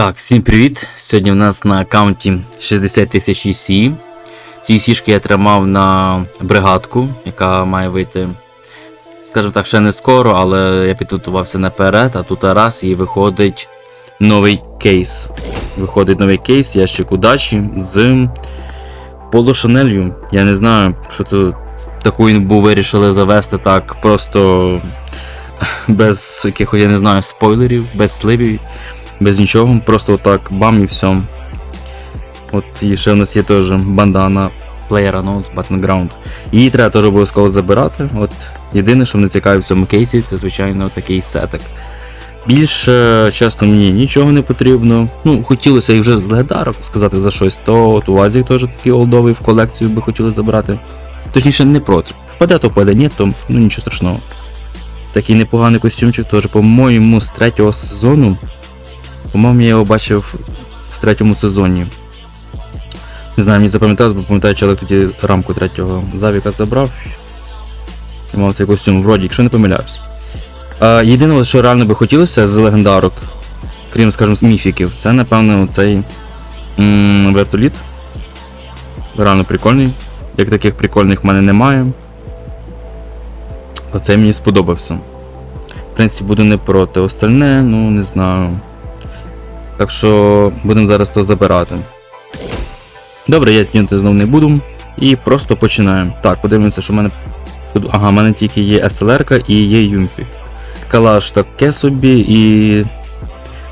Так, всім привіт! Сьогодні в нас на аккаунті 60 тисяч UC. Ці UC-шки я тримав на бригадку, яка має вийти, скажімо так, ще не скоро, але я підготувався наперед, а тут раз і виходить новий кейс. Виходить новий кейс, ящик удачі з полушанелью. Я не знаю, що це таку інбу вирішили завести так просто без якихось, я не знаю, спойлерів, без сливів без нічого, просто отак бам і все. От і ще в нас є теж бандана PlayerUnknown's Battleground. Її треба теж обов'язково забирати. От Єдине, що мене цікавить в цьому кейсі, це звичайно такий сетик. Більше, чесно, мені нічого не потрібно. Ну, хотілося і вже з легендарок сказати за щось, то от УАЗик теж такий олдовий в колекцію би хотіли забрати. Точніше, не проти. Впаде, то впаде, ні, то ну нічого страшного. Такий непоганий костюмчик теж, по-моєму, з третього сезону. По-моєму, я його бачив в третьому сезоні. Не знаю, мені запам'яталось, бо пам'ятаю, чоловік тоді рамку третього Завіка забрав. І мав цей костюм вроді, якщо не помиляюсь. Єдине, що реально би хотілося з легендарок, крім, скажімо, з міфіків, це, напевно, цей вертоліт. Реально прикольний. Як таких прикольних в мене немає. Оцей мені сподобався. В принципі, буду не проти. Остальне, ну не знаю. Так що будемо зараз то забирати. Добре, я тягнути знов не буду. І просто починаємо. Так, подивимося, що в мене. Ага, в мене тільки є SLR і є Юмпі. Калаш таке собі і.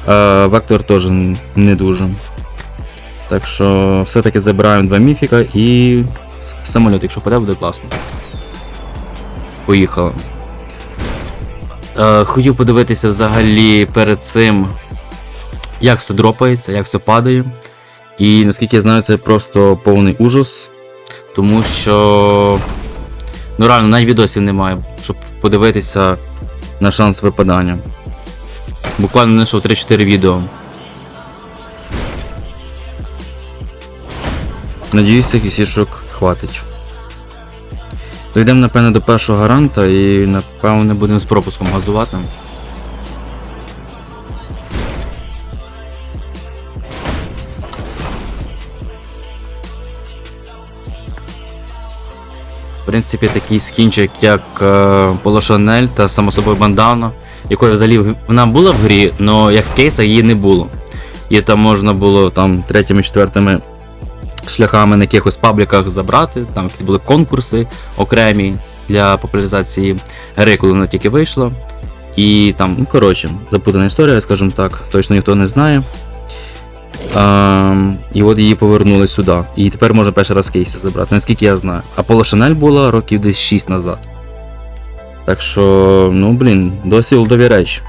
Е, Вектор теж не дуже. Так що все-таки забираємо два міфіка і. Самоліт, якщо паде, буде класно. Поїхали. Е, хотів подивитися взагалі перед цим як все дропається, як все падає. І наскільки я знаю, це просто повний ужас. Тому що. Ну реально, навіть відосів немає, щоб подивитися на шанс випадання. Буквально знайшов 3-4 відео. Надіюся, кісішок хватить. Дійдемо, напевне, до першого гаранта і напевне будемо з пропуском газувати. Принципі, такий скінчик, як Полошанель та само собою бандана, якої взагалі вона була в грі, але як кейса її не було. І там можна було там третіми, четвертими шляхами на якихось пабліках забрати, там якісь були конкурси окремі для популяризації гри, коли вона тільки вийшла. І там, ну коротше, запутана історія, скажімо так, точно ніхто не знає. Ем, і от її повернули сюди. І тепер можна перший раз кейси забрати, наскільки я знаю. А Поло Шанель була років десь 6 назад. Так що, ну блін, досі олдові речі.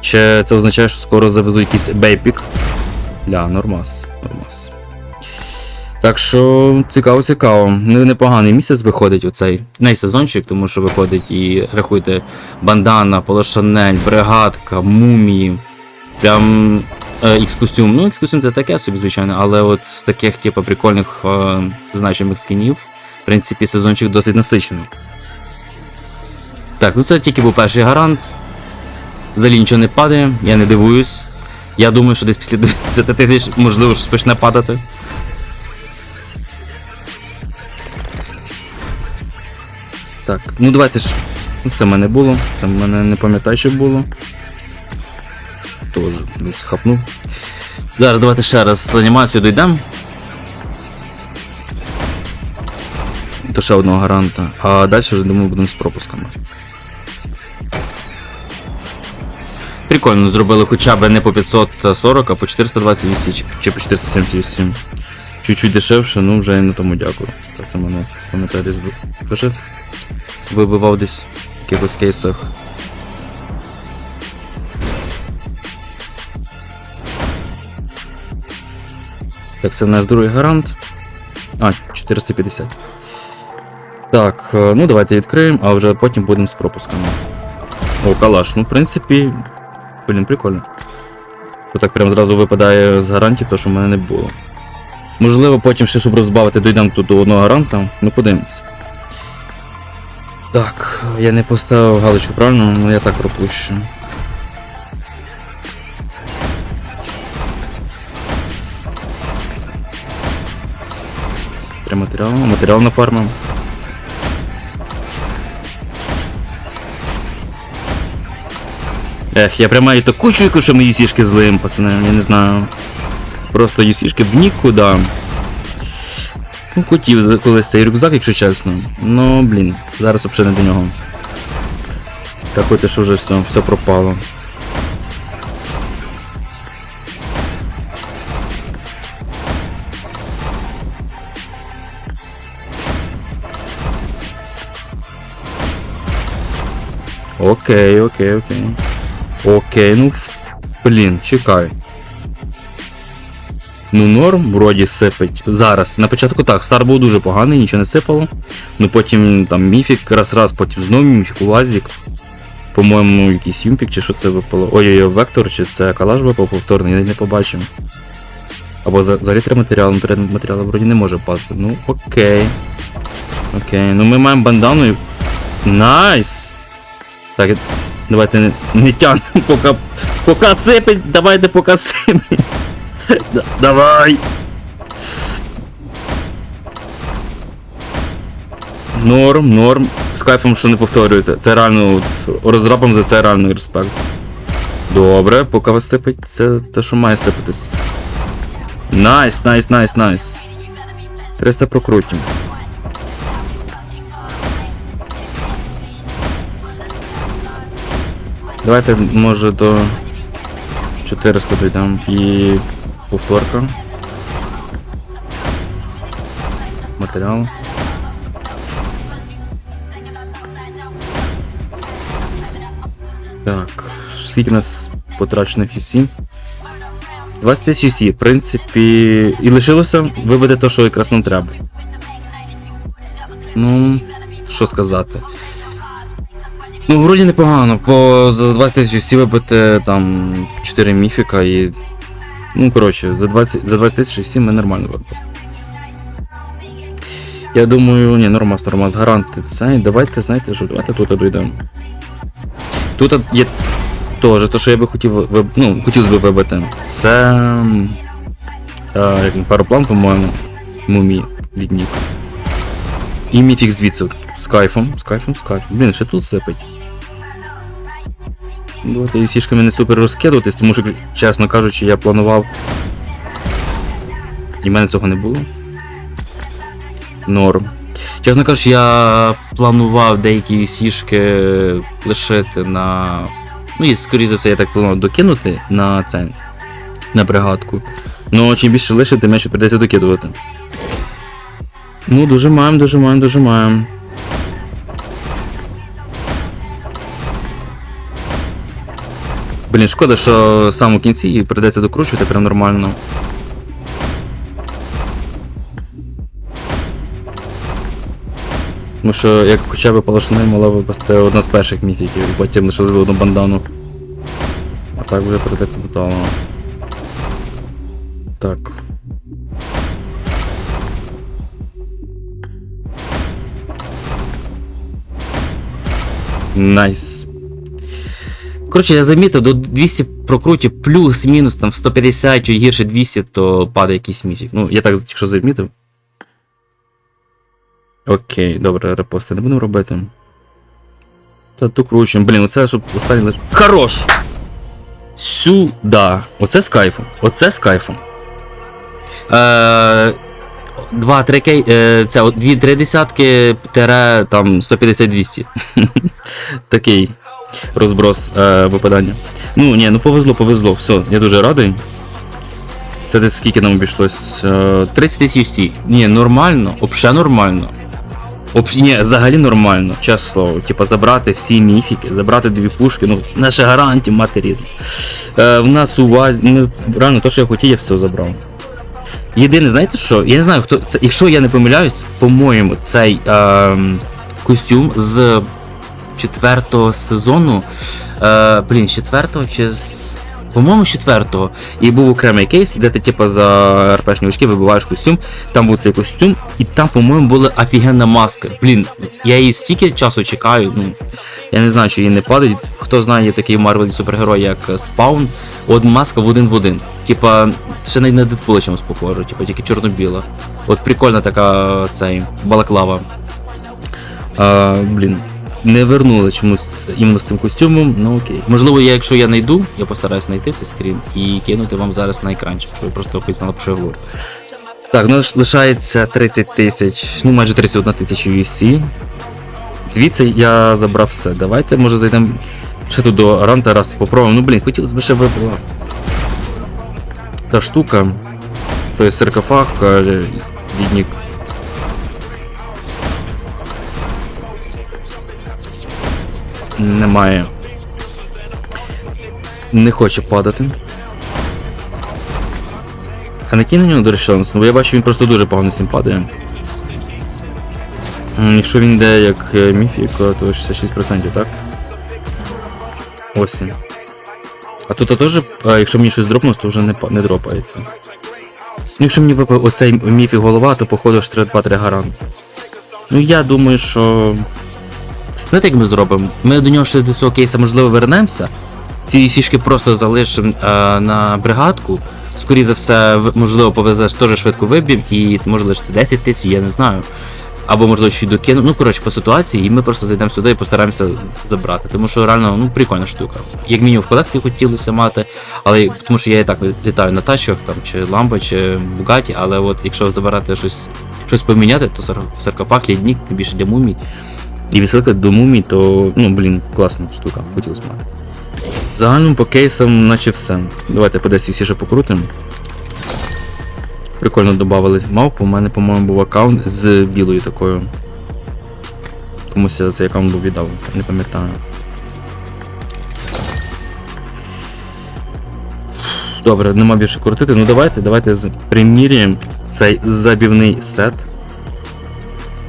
Чи це означає, що скоро завезу якийсь бейпік? Ля, нормас, нормас. Так що цікаво, цікаво. Непоганий місяць виходить у цей сезончик, тому що виходить і рахуйте бандана, полошанель, бригадка, мумії. Прям X-костюм. Ну, X-костюм це таке собі, звичайно, але от з таких, типу, прикольних е, значимих скінів, в принципі, сезончик досить насичений. Так, ну це тільки був перший гарант. Взагалі нічого не падає, я не дивуюсь. Я думаю, що десь після 20 тисяч можливо щось почне падати. Так, ну давайте ж. Ну, це в мене було, це в мене не пам'ятаю, що було. Тоже десь хапнув. Зараз давайте ще раз з анімацію дійдемо. До ще одного гаранта. А далі вже думаю будемо з пропусками. Прикольно, зробили хоча б не по 540, а по 428 чи- по 478. Чуть-чуть дешевше, ну вже і на тому дякую. Та це мене пам'ятаю десь був. Теж вибивав десь в якихось кейсах. Так, це в нас другий гарант. А, 450. Так, е, ну давайте відкриємо, а вже потім будемо з пропусками. О, калаш. Ну, в принципі. Блін, прикольно. Що так прям зразу випадає з гарантії, то що в мене не було. Можливо, потім ще, щоб розбавити, дійдемо тут до одного гаранта. Ну, подивимось. Так, я не поставив галочку правильно, ну я так пропущу. Матеріали. Матеріал на фарму. Ех, я прямо і таку чуйку, що ми юсішки злим, пацани, я не знаю. Просто юсішки в нікуди. Ну, хотів колись цей рюкзак, якщо чесно. Ну, блін, зараз взагалі не до нього. Рахуйте, що вже все, все пропало. Окей, окей, окей. Окей, ну блін, чекай. Ну, норм, вроді сипить. Зараз. На початку так, стар був дуже поганий, нічого не сипало. Ну потім там міфік, раз-раз, потім знову міфік, лазік. По-моєму, якийсь юмпік чи що це випало. Ой-ой-ой, вектор, чи це калаш випав повторний, я не побачив. Або за- взагалі три матеріали, ну три матеріали вроді не може впасти. Ну, окей. Окей, ну ми маємо бандану і. Найс! Так, давайте не, не тягнемо, поки, поки сипить, давайте поки сипить. Да- Давай! Норм, норм. З кайфом, що не повторюється. Це реально от, розрабам за це реальний респект. Добре, поки вас сипить, це те, що має сипатись. Найс, найс, найс, найс. 300 прокрутимо. Давайте, може, до 400 дійдемо і повторка. Матеріал. Так, скільки нас потрачено FUC? 20 тисяч UC, в принципі, і лишилося вибити те, що якраз нам треба. Ну, що сказати. Ну, вроді непогано, по за 20 тисяч UC вибити там 4 міфіка і. Ну, коротше, за 20 за 20 тисяч UC ми нормально вибили. Я думаю, ні, нормас, нормас, гаранти це. Давайте, знаєте що, давайте тут дійдемо. Тут є теж те, що я би хотів виб... ну, хотів би вибити. Це. Е, як він, параплан, по-моєму. Мумі, ліднік. І міфік звідси. З кайфом, з кайфом, з кайфом. Блін, ще тут сипить. Давайте сішками не супер розкидуватись, тому що, чесно кажучи, я планував. І в мене цього не було. Норм. Чесно кажучи, я планував деякі сішки лишити на. Ну і скоріше за все, я так планував докинути на це. На бригадку. Ну, чим більше лишити, менше прийдеться докидувати. Ну, дожимаємо, дожимаємо, дожимаємо. Блін, шкода, що саме в кінці і прийдеться докручувати прям нормально. Тому що як хоча б полошни могла випасти одна з перших міфіків, потім лише збив одну бандану. А так вже прийдеться до Так. Найс. Коротше, я замітив, до 200 прокрутів плюс-мінус там 150 чи гірше 200, то падає якийсь міфік. Ну, я так якщо замітив. Окей, добре, репости не будемо робити. Та ту кручуємо. Блін, оце щоб останній. Хорош! Сюда. Оце з кайфом. Оце з кайфом. Е, Два, три кей. Е, це от дві, три десятки, тере там 150-200. Такий розброс е, випадання. Ну, ні, ну повезло, повезло. Все, я дуже радий. Це десь скільки нам обійшлось? Е, 30 тисяч UC. Ні, нормально, взагалі нормально. Об... Ні, взагалі нормально, чесне слово. Типа забрати всі міфіки, забрати дві пушки, ну, наша гарантія матері. Е, в нас у вас, ну, реально, то, що я хотів, я все забрав. Єдине, знаєте що? Я не знаю, хто це. Якщо я не помиляюсь, по-моєму, цей е, костюм з четвертого сезону. Е, блін, четвертого чи з. По-моєму, четвертого. І був окремий кейс, де ти типу, за РПшні очки вибиваєш костюм. Там був цей костюм, і там, по-моєму, була офігенна маска. Блін, я її стільки часу чекаю. Ну, я не знаю, чи її не падають. Хто знає, є такий Марвелі супергерой, як Спаун. От маска в один в один. Типа, ще навіть на Дедпула чимось похоже, типу, тільки чорно-біла. От прикольна така цей балаклава. А, блін, не вернули чомусь іменно з цим костюмом, ну окей. Можливо, я, якщо я знайду, я постараюсь знайти цей скрін і кинути вам зараз на екранчик, щоб ви просто хоч знали, про що я говорю. Так, ну лишається 30 тисяч, ну майже 31 тисяча UC. Звідси я забрав все. Давайте, може, зайдемо ще тут до Ранта раз попробуємо. Ну, блін, хотілося б ще випила. Та штука. Тобто саркофаг, е, лідник. Немає. Не хоче падати. А не кинь на нього, до речі, шанс. Ну, я бачу, він просто дуже погано всім падає. Якщо він йде як е, міфік, то 66%, так? Ось він. А тут теж, е, якщо мені щось дропнулось, то вже не, не дропається. Ну, Якщо мені випав оцей міфік голова, то походу ж 3-2-3 гарант. Ну я думаю, що. Знаєте, як ми зробимо? Ми до нього ще до цього кейса можливо вернемося. Ці сішки просто залишимо е, на бригадку. Скоріше за все, можливо, повезеш теж швидко виб'єм і може лишиться 10 тисяч, я не знаю. Або можливо ще й докину. Ну, коротше, по ситуації, і ми просто зайдемо сюди і постараємося забрати. Тому що реально ну, прикольна штука. Як мінімум в колекції хотілося мати, але тому що я і так літаю на тачках, там, чи Ламбо, чи Бугаті, але от якщо забирати щось, щось поміняти, то сар- саркофаг, лідник, тим більше для мумій. І відсилка до мумій, то, ну, блін, класна штука, хотілося мати. В загальному по кейсам, наче все. Давайте по десь всі ще покрутимо. Прикольно додавали мавпу. У мене, по-моєму, був аккаунт з білою такою. Комусь я цей аккаунт був віддав, не пам'ятаю. Добре, нема більше крутити. Ну давайте, давайте приміряємо цей забівний сет.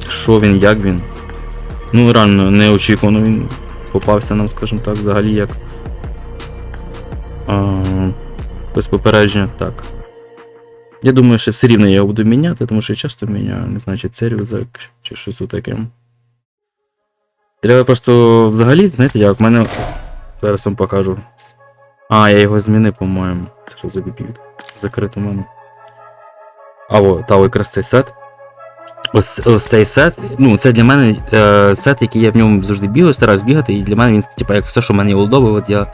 Що він, як він. Ну, реально, неочікувано він попався нам, скажімо так, взагалі як. А, без попередження, так. Я думаю, що все рівно я його буду міняти, тому що я часто міняю, не знаю, чи це рюкзак, чи щось таке. Треба просто взагалі, знаєте, як в мене. Зараз вам покажу. А, я його змінив, по-моєму. Це що за бібі? Закрито в мене. А, о, та якраз цей сет. Ось, цей сет. Ну, це для мене е, сет, який я в ньому завжди бігаю, стараюсь бігати, і для мене він, типу, як все, що в мене олдове, от я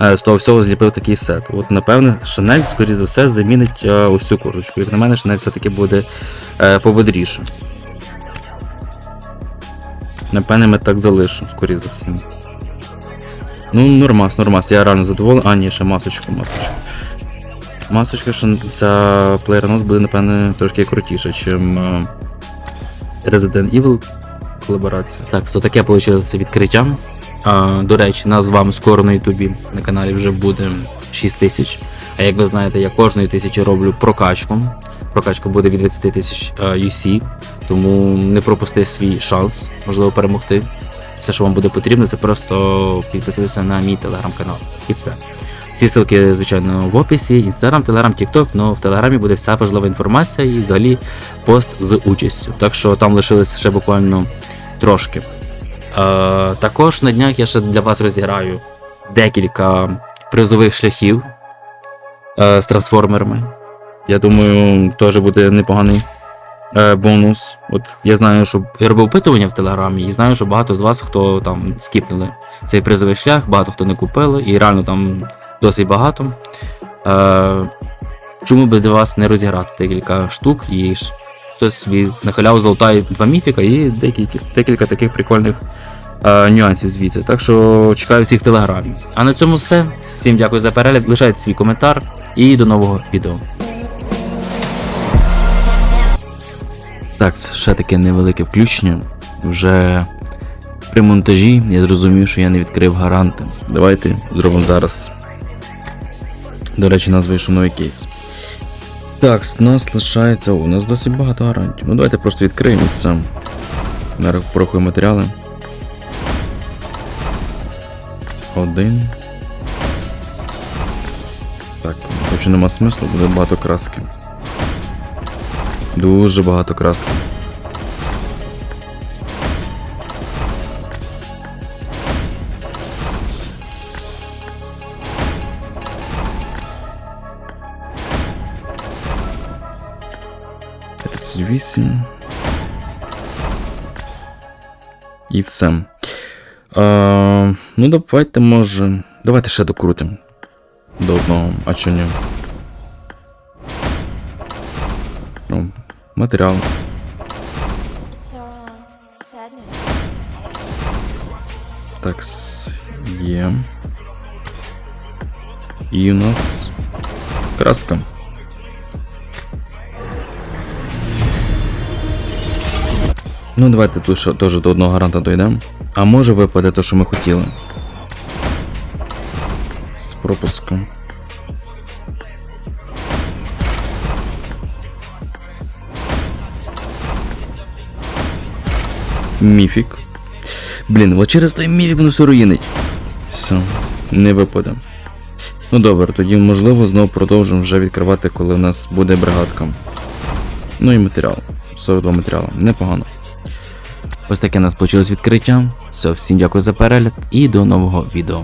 е, з того всього зліпив такий сет. От, напевне, Шанель, скоріше за все, замінить е, ось цю курочку. Як на мене, Шанель все-таки буде е, пободріше. Напевне, ми так залишу, скоріше за все. Ну, нормас, нормас, я реально задоволений. А, ні, ще масочку, масочку. Масочка, що ця PlayerUnknown's буде, напевне, трошки крутіша, ніж Resident Evil колаборація. Так, все таке вийшло відкриття. А, до речі, нас з вами скоро на Ютубі на каналі вже буде 6 тисяч. А як ви знаєте, я кожної тисячі роблю прокачку. Прокачка буде від 20 тисяч е, UC, тому не пропусти свій шанс, можливо, перемогти. Все, що вам буде потрібно, це просто підписатися на мій телеграм-канал. І все. Всі ссылки, звичайно, в описі, інстаграм, телеграм, тікток, але в телеграмі буде вся важлива інформація і взагалі пост з участю. Так що там лишилось ще буквально трошки. Е, також на днях я ще для вас розіграю декілька призових шляхів е, з трансформерами. Я думаю, теж буде непоганий е, бонус. От я знаю, що я робив опитування в телеграмі, і знаю, що багато з вас, хто там скіпнули цей призовий шлях, багато хто не купили, і реально там досить багато. Е, чому би для вас не розіграти декілька штук і хтось собі на халяву золотає два міфіка і декілька, декілька таких прикольних е, нюансів звідси. Так що чекаю всіх в телеграмі. А на цьому все. Всім дякую за перегляд. Лишайте свій коментар і до нового відео. Так, ще таке невелике включення. Вже при монтажі я зрозумів, що я не відкрив гаранти. Давайте зробимо зараз. До речі, нас вийшов новий кейс. Так, з нас лишається. О, у нас досить багато гарантій. Ну давайте просто відкриємо все. Порахуємо матеріали. Один. Так, хоче нема смислу, буде багато краски. Дуже багато краски. 28. І все. А, ну, давайте, може. Давайте ще докрутимо. До одного, а чо ні? Ну, матеріал. Так, с- є. І у нас краска. Ну, давайте тут теж до одного гаранта дійдемо. А може випаде те, що ми хотіли. З пропуском. Міфік. Блін, от через той міфік воно все руїнить. Все, не випаде. Ну добре, тоді можливо знову продовжимо вже відкривати, коли в нас буде бригадка. Ну і матеріал. 42 матеріали. Непогано. Ось таке нас почалось відкриття. Все, всім дякую за перегляд і до нового відео.